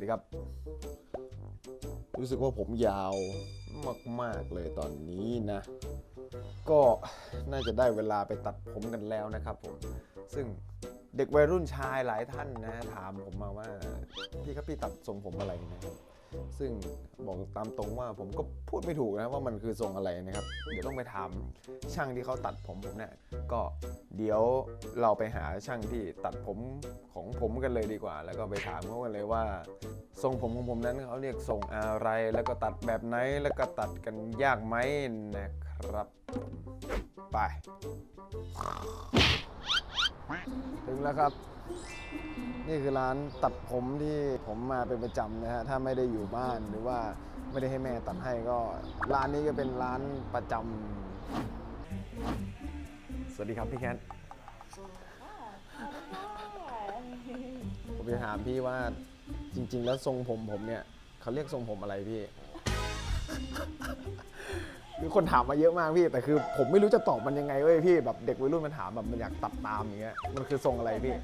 วัสดีครับ รู้สึกว่าผมยาวมาก ๆ เลยตอนนี้นะ ก็น่าจะได้เวลาไปตัดผมกันแล้วนะครับผม ซึ่งเด็กวัยรุ่นชายหลายท่านนะ ถามผมมาว่า พี่ครับพี่ตัดทรงผมอะไรนะครับ ซึ่งบอกตามตรงว่าผมก็พูดไม่ถูกนะว่ามันคือทรงอะไรนะครับ เดี๋ยวต้องไปถามช่างที่เขาตัดผมผมเนี่ยก็เดี๋ยวเราไปหาช่างที่ตัดผมของผมกันเลยดีกว่า แล้วก็ไปถามเขากันเลยว่า ทรงผมของผมนั้นเขาเรียกทรงอะไร แล้วก็ตัดแบบไหนแล้วก็ตัดกันยากไหมนะครับไป ถึงแล้วครับ นี่คือร้านตัดผมที่ผมมาเป็นประจำนะฮะถ้าไม่ได้อยู่บ้านหรือว่าไม่ได้ให้แม่ตัดให้ก็ ร้านนี้ก็เป็นร้านประจำสวัสดีครับพี่แคทผมจะถามพี่ว่าจริง ๆ แล้วทรงผมผมเนี่ยเขาเรียกทรงผมอะไรพี่ คือคนถามมาเยอะมากพี่ แต่คือผมไม่รู้จะตอบมันยังไงเว้ยพี่แบบเด็กวัยรุ่นมันถามแบบมันอยากตัดตามอย่างเงี้ยมันคือทรงอะไรพี่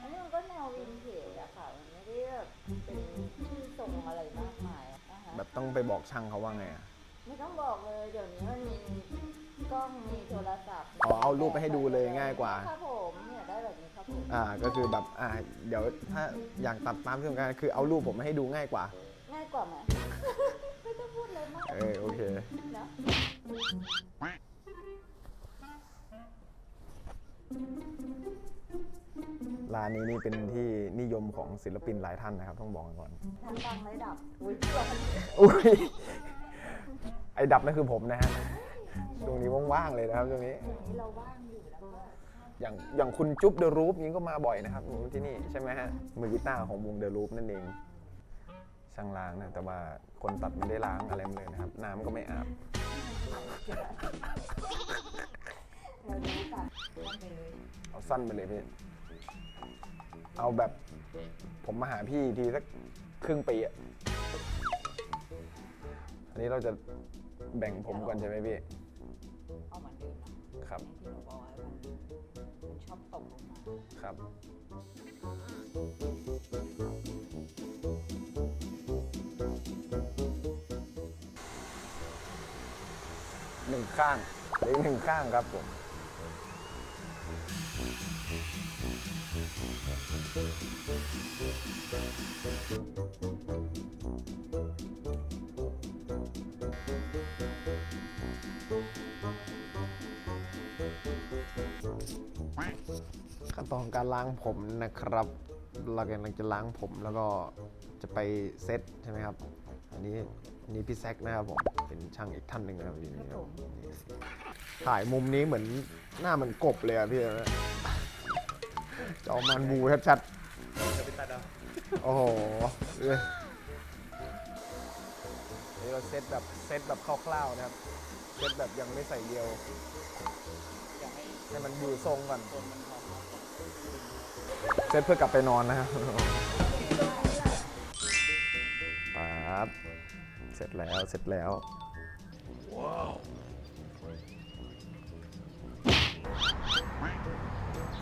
อันนี้มันก็แนววินเทจอะค่ะ มันไม่ได้แบบเป็นชื่อทรงอะไรมากมายอะนะคะแบบต้องไปบอกช่างเขาว่าไงอะไม่ต้องบอกเลย เดี๋ยวนี้มันมีกล้องมีโทรศัพท์อ๋อเอารูปไปให้ดูเลยง่ายกว่า ครับผมเนี่ยได้แบบนี้ครับผมอ่าก็คือแบบอ่าเดี๋ยวถ้าอยากตัดตามที่ต้องการคือเอารูปผมมาให้ดูง่ายกว่า ง่ายกว่าไหมไม่ เคนะร้านนี้นี่เป็นที่นิยมของศิลปินหลายท่านนะครับ ต้องบอกกันก่อนทั้งดังและดับ อุ้ยเพื่อนอุ้ยไอ้ดับนั่นคือผมนะฮะช่วงนี้ว่างๆเลยนะครับช่วงนี้อย่างนี้เราว่างอยู่แล้วก็อย่างอย่างคุณจุ๊บเดอะรูปนี้ก็มาบ่อยนะครับที่นี่ใช่ไหมฮะมือกีตาร์ของวงเดอะรูปนั่นเอง ช่างล้างนะแต่ว่าคนตัดไม่ได้ล้างอะไรมาเลยนะครับ น้ำก็ไม่อาบเราดูกันทำไปเลยเอาสั้นไปเลยพี่ เอาแบบผมมาหาพี่ทีสักครึ่งปีอะอันนี้เราจะแบ่งผมก่อนใช่ไหมพี่ เอาเหมือนเดิมนะครับอย่างที่หนูบอกไว้มันมันชอบตกลงมา ครับ หนึ่งข้างเหลือหนึ่งข้างครับผมขั้นตอนการล้างผมนะครับ เรากำลังจะล้างผมแล้วก็จะไปเซตใช่ไหมครับ อันนี้อันนี้พี่แซกนะครับผมเป็นช่างอีกท่านหนึ่งนะครับอยู่นี่ครับนี่ถ่ายมุมนี้เหมือนหน้าเหมือนกบเลยอะพี่นะจอมันบูชัดๆโอ้โหเอ้ยอันนี้เราเซตแบบเซตแบบคร่าวๆนะครับเซตแบบยังไม่ใส่เดียวให้มันอยู่ทรงก่อนเซตเพื่อกลับไปนอนนะครับปั๊บ เสร็จแล้วเสร็จแล้ว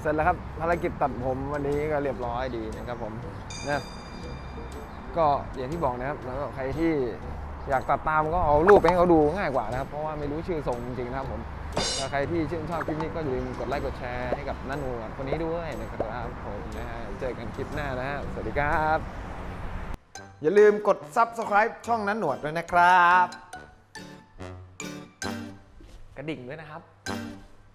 เสร็จแล้วครับภารกิจตัดผมวันนี้ก็เรียบร้อยดีนะครับผมนะก็อย่างที่บอกนะครับแล้วก็ใครที่อยากตัดตามก็เอารูปไปให้เขาดูง่ายกว่านะครับ เพราะว่าไม่รู้ชื่อทรงจริงๆนะครับผมถ้าใครที่ชื่นชอบคลิปนี้ก็อย่าลืมกดไลค์กดแชร์ให้กับนันหนวดคนนี้ด้วยนะครับผมนะฮะเจอกันคลิปหน้านะฮะสวัสดีครับ อย่าลืมกด Subscribe ช่องนั้นหนวดด้วยนะครับ กระดิ่งด้วยนะครับ